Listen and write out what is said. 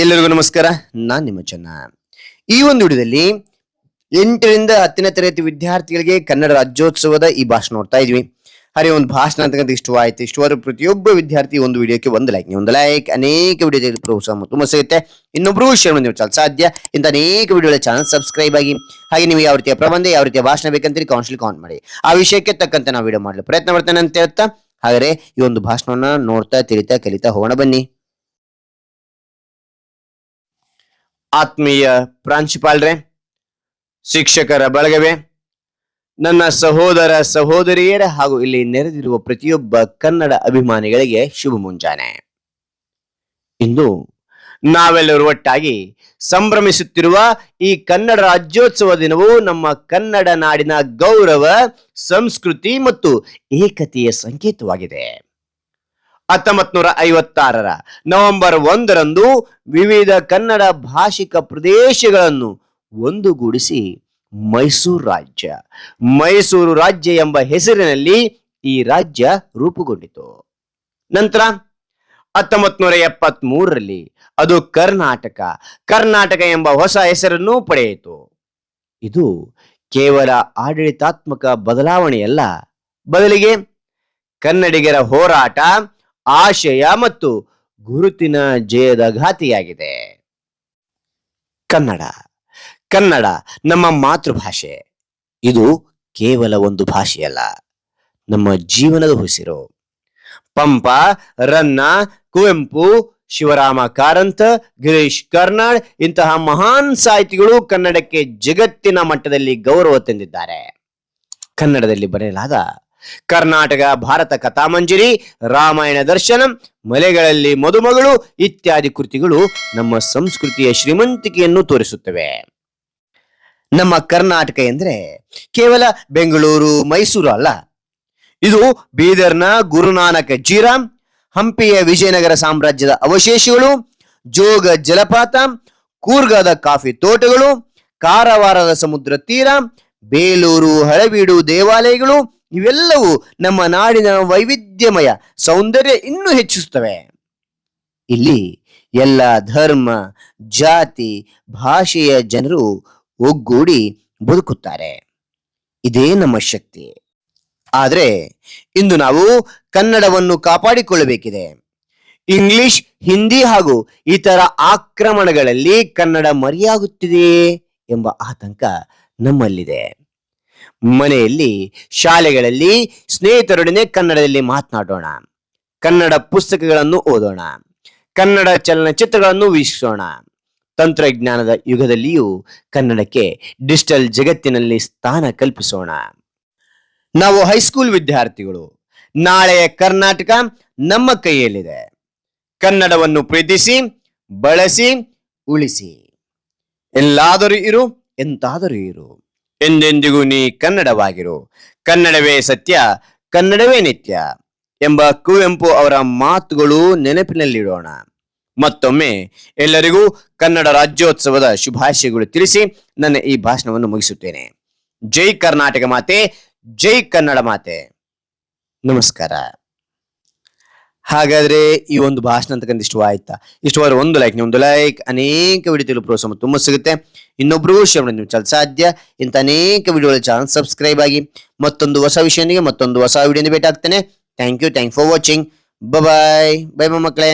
ಎಲ್ಲರಿಗೂ ನಮಸ್ಕಾರ. ನಾನ್ ನಿಮ್ಮ ಚೆನ್ನ. ಈ ಒಂದು ವಿಡಿಯೋದಲ್ಲಿ ಎಂಟರಿಂದ ಹತ್ತನೇ ತರಗತಿ ವಿದ್ಯಾರ್ಥಿಗಳಿಗೆ ಕನ್ನಡ ರಾಜ್ಯೋತ್ಸವದ ಈ ಭಾಷಣ ನೋಡ್ತಾ ಇದ್ವಿ. ಹರಿ ಒಂದು ಭಾಷಣ ಅಂತಕ್ಕಂಥ ಇಷ್ಟವಾಯ್ತು ಇಷ್ಟವಾದ ಪ್ರತಿಯೊಬ್ಬ ವಿದ್ಯಾರ್ಥಿ ಒಂದು ವಿಡಿಯೋಕ್ಕೆ ಒಂದು ಲೈಕ್ ಒಂದು ಲೈಕ್ ಅನೇಕ ವಿಡಿಯೋದಲ್ಲಿ ಪ್ರೋತ್ಸಾಹ ತುಂಬ ಸಿಗುತ್ತೆ. ಇನ್ನೊಬ್ರು ಶೇರ್ ನೀವು ಚಾಲ್ ಸಾಧ್ಯ. ಇಂತ ಅನೇಕ ವಿಡಿಯೋಗಳ ಚಾನಲ್ ಸಬ್ಸ್ಕ್ರೈಬ್ ಆಗಿ, ಹಾಗೆ ನೀವು ಯಾವ ರೀತಿಯ ಪ್ರಬಂಧ, ಯಾವ ರೀತಿಯ ಭಾಷಣ ಬೇಕಂತೀರಿ ಕೌನ್ಸಿಲ್ ಕಾನ್ ಮಾಡಿ. ಆ ವಿಷಯಕ್ಕೆ ತಕ್ಕಂತೆ ನಾವು ವಿಡಿಯೋ ಮಾಡಲು ಪ್ರಯತ್ನ ಮಾಡ್ತೇನೆ ಅಂತ ಹೇಳ್ತಾ, ಹಾಗಾದ್ರೆ ಈ ಒಂದು ಭಾಷಣವನ್ನ ನೋಡ್ತಾ, ತಿಳಿತಾ, ಕಲಿತಾ ಹೋಗೋಣ ಬನ್ನಿ. ಆತ್ಮೀಯ ಪ್ರಾಂಶುಪಾಲರೇ, ಶಿಕ್ಷಕರ ಬಳಗವೇ, ನನ್ನ ಸಹೋದರ ಸಹೋದರಿಯರ ಹಾಗೂ ಇಲ್ಲಿ ನೆರೆದಿರುವ ಪ್ರತಿಯೊಬ್ಬ ಕನ್ನಡ ಅಭಿಮಾನಿಗಳಿಗೆ ಶುಭ ಮುಂಜಾನೆ. ಇಂದು ನಾವೆಲ್ಲರೂ ಒಟ್ಟಾಗಿ ಸಂಭ್ರಮಿಸುತ್ತಿರುವ ಈ ಕನ್ನಡ ರಾಜ್ಯೋತ್ಸವ ದಿನವು ನಮ್ಮ ಕನ್ನಡ ನಾಡಿನ ಗೌರವ, ಸಂಸ್ಕೃತಿ ಮತ್ತು ಏಕತೆಯ ಸಂಕೇತವಾಗಿದೆ. ಹತ್ತೊಂಬತ್ ನೂರ ಐವತ್ತಾರರ ನವೆಂಬರ್ ಒಂದರಂದು ವಿವಿಧ ಕನ್ನಡ ಭಾಷಿಕ ಪ್ರದೇಶಗಳನ್ನು ಒಂದುಗೂಡಿಸಿ ಮೈಸೂರು ರಾಜ್ಯ. ಮೈಸೂರು ರಾಜ್ಯ ಎಂಬ ಹೆಸರಿನಲ್ಲಿ ಈ ರಾಜ್ಯ ರೂಪುಗೊಂಡಿತು. ನಂತರ ಹತ್ತೊಂಬತ್ ನೂರ ಎಪ್ಪತ್ತ್ ಮೂರರಲ್ಲಿ ಅದು ಕರ್ನಾಟಕ ಕರ್ನಾಟಕ ಎಂಬ ಹೊಸ ಹೆಸರನ್ನು ಪಡೆಯಿತು. ಇದು ಕೇವಲ ಆಡಳಿತಾತ್ಮಕ ಬದಲಾವಣೆಯಲ್ಲ, ಬದಲಿಗೆ ಕನ್ನಡಿಗರ ಹೋರಾಟ ಆಶಯ ಮತ್ತು ಗುರುತಿನ ಜಯದ ಘಾತಿಯಾಗಿದೆ. ಕನ್ನಡ. ಕನ್ನಡ ನಮ್ಮ ಮಾತೃಭಾಷೆ. ಇದು ಕೇವಲ ಒಂದು ಭಾಷೆಯಲ್ಲ ನಮ್ಮ ಜೀವನದ ಉಸಿರು. ಪಂಪ, ರನ್ನ, ಕುವೆಂಪು, ಶಿವರಾಮ ಕಾರಂತ, ಗಿರೀಶ್ ಕರ್ನಾಡ್ ಇಂತಹ ಮಹಾನ್ ಸಾಹಿತಿಗಳು ಕನ್ನಡಕ್ಕೆ ಜಗತ್ತಿನ ಮಟ್ಟದಲ್ಲಿ ಗೌರವ ತಂದಿದ್ದಾರೆ. ಕನ್ನಡದಲ್ಲಿ ಬರೆಯಲಾದ ಕರ್ನಾಟಕ, ಭಾರತ ಕಥಾಮಂಜರಿ, ರಾಮಾಯಣ ದರ್ಶನಂ, ಮಲೆಗಳಲ್ಲಿ ಮದುಮಗಳು ಇತ್ಯಾದಿ ಕೃತಿಗಳು ನಮ್ಮ ಸಂಸ್ಕೃತಿಯ ಶ್ರೀಮಂತಿಕೆಯನ್ನು ತೋರಿಸುತ್ತವೆ. ನಮ್ಮ ಕರ್ನಾಟಕ ಎಂದ್ರೆ ಕೇವಲ ಬೆಂಗಳೂರು, ಮೈಸೂರು ಅಲ್ಲ. ಇದು ಬೀದರ್ನ ಗುರುನಾನಕ ಜೀರಾಮ್, ಹಂಪಿಯ ವಿಜಯನಗರ ಸಾಮ್ರಾಜ್ಯದ ಅವಶೇಷಗಳು, ಜೋಗ ಜಲಪಾತ, ಕೂರ್ಗದ ಕಾಫಿ ತೋಟಗಳು, ಕಾರವಾರದ ಸಮುದ್ರ ತೀರ, ಬೇಲೂರು, ಹಳೆಬೀಡು ದೇವಾಲಯಗಳು ಇವೆಲ್ಲವೂ ನಮ್ಮ ನಾಡಿನ ವೈವಿಧ್ಯಮಯ ಸೌಂದರ್ಯ ಇನ್ನೂ ಹೆಚ್ಚಿಸುತ್ತವೆ. ಇಲ್ಲಿ ಎಲ್ಲ ಧರ್ಮ, ಜಾತಿ, ಭಾಷೆಯ ಜನರು ಒಗ್ಗೂಡಿ ಬದುಕುತ್ತಾರೆ. ಇದೇ ನಮ್ಮ ಶಕ್ತಿ. ಆದರೆ ಇಂದು ನಾವು ಕನ್ನಡವನ್ನು ಕಾಪಾಡಿಕೊಳ್ಳಬೇಕಿದೆ. ಇಂಗ್ಲಿಷ್, ಹಿಂದಿ ಹಾಗೂ ಇತರ ಆಕ್ರಮಣಗಳಲ್ಲಿ ಕನ್ನಡ ಮರೆಯಾಗುತ್ತಿದೆಯೇ ಎಂಬ ಆತಂಕ ನಮ್ಮಲ್ಲಿದೆ. ಮನೆಯಲ್ಲಿ, ಶಾಲೆಗಳಲ್ಲಿ, ಸ್ನೇಹಿತರೊಡನೆ ಕನ್ನಡದಲ್ಲಿ ಮಾತನಾಡೋಣ. ಕನ್ನಡ ಪುಸ್ತಕಗಳನ್ನು ಓದೋಣ. ಕನ್ನಡ ಚಲನಚಿತ್ರಗಳನ್ನು ವೀಕ್ಷಿಸೋಣ. ತಂತ್ರಜ್ಞಾನದ ಯುಗದಲ್ಲಿಯೂ ಕನ್ನಡಕ್ಕೆ ಡಿಜಿಟಲ್ ಜಗತ್ತಿನಲ್ಲಿ ಸ್ಥಾನ ಕಲ್ಪಿಸೋಣ. ನಾವು ಹೈಸ್ಕೂಲ್ ವಿದ್ಯಾರ್ಥಿಗಳು. ನಾಳೆಯ ಕರ್ನಾಟಕ ನಮ್ಮ ಕೈಯಲ್ಲಿದೆ. ಕನ್ನಡವನ್ನು ಪ್ರೀತಿಸಿ, ಬಳಸಿ, ಉಳಿಸಿ. ಎಲ್ಲಾದರೂ ಇರು, ಎಂತಾದರೂ ಇರು. ಎಂದೆಂದಿಗೂ ನೀ ಕನ್ನಡವಾಗಿರು. ಕನ್ನಡವೇ ಸತ್ಯ, ಕನ್ನಡವೇ ನಿತ್ಯ ಎಂಬ ಕುವೆಂಪು ಅವರ ಮಾತುಗಳು ನೆನಪಿನಲ್ಲಿಡೋಣ. ಮತ್ತೊಮ್ಮೆ ಎಲ್ಲರಿಗೂ ಕನ್ನಡ ರಾಜ್ಯೋತ್ಸವದ ಶುಭಾಶಯಗಳು ತಿಳಿಸಿ ನನ್ನ ಈ ಭಾಷಣವನ್ನು ಮುಗಿಸುತ್ತೇನೆ. ಜೈ ಕರ್ನಾಟಕ ಮಾತೆ, ಜೈ ಕನ್ನಡ ಮಾತೆ. ನಮಸ್ಕಾರ. ಹಾಗಾದ್ರೆ ಈ ಒಂದು ಭಾಷಣ ಅಂತಕ್ಕಂಥ ಇಷ್ಟವಾಯ್ತಾ? ಇಷ್ಟವಾದ್ರೆ ಒಂದು ಲೈಕ್ ಒಂದು ಲೈಕ್ ಅನೇಕ ವಿಡಿಯೋಗಳು ಪ್ರೋತ್ಸಾಹ ತುಂಬ ಸಿಗುತ್ತೆ. ಇನ್ನೊಬ್ರು ಶೇರ್ ಮಾಡಿ, ನೀವು ಚಲ್ ಸಾಧ್ಯ. ಇಂಥ ಅನೇಕ ವಿಡಿಯೋಗಳ ಚಾನಲ್ ಸಬ್ಸ್ಕ್ರೈಬ್ ಆಗಿ ಮತ್ತೊಂದು ಹೊಸ ವಿಷಯನಿಗೆ ಮತ್ತೊಂದು ಹೊಸ ವಿಡಿಯೋನ ಭೇಟಿ ಆಗ್ತೇನೆ. Thank you thank for watching bye bye ಮಕ್ಕಳೇ.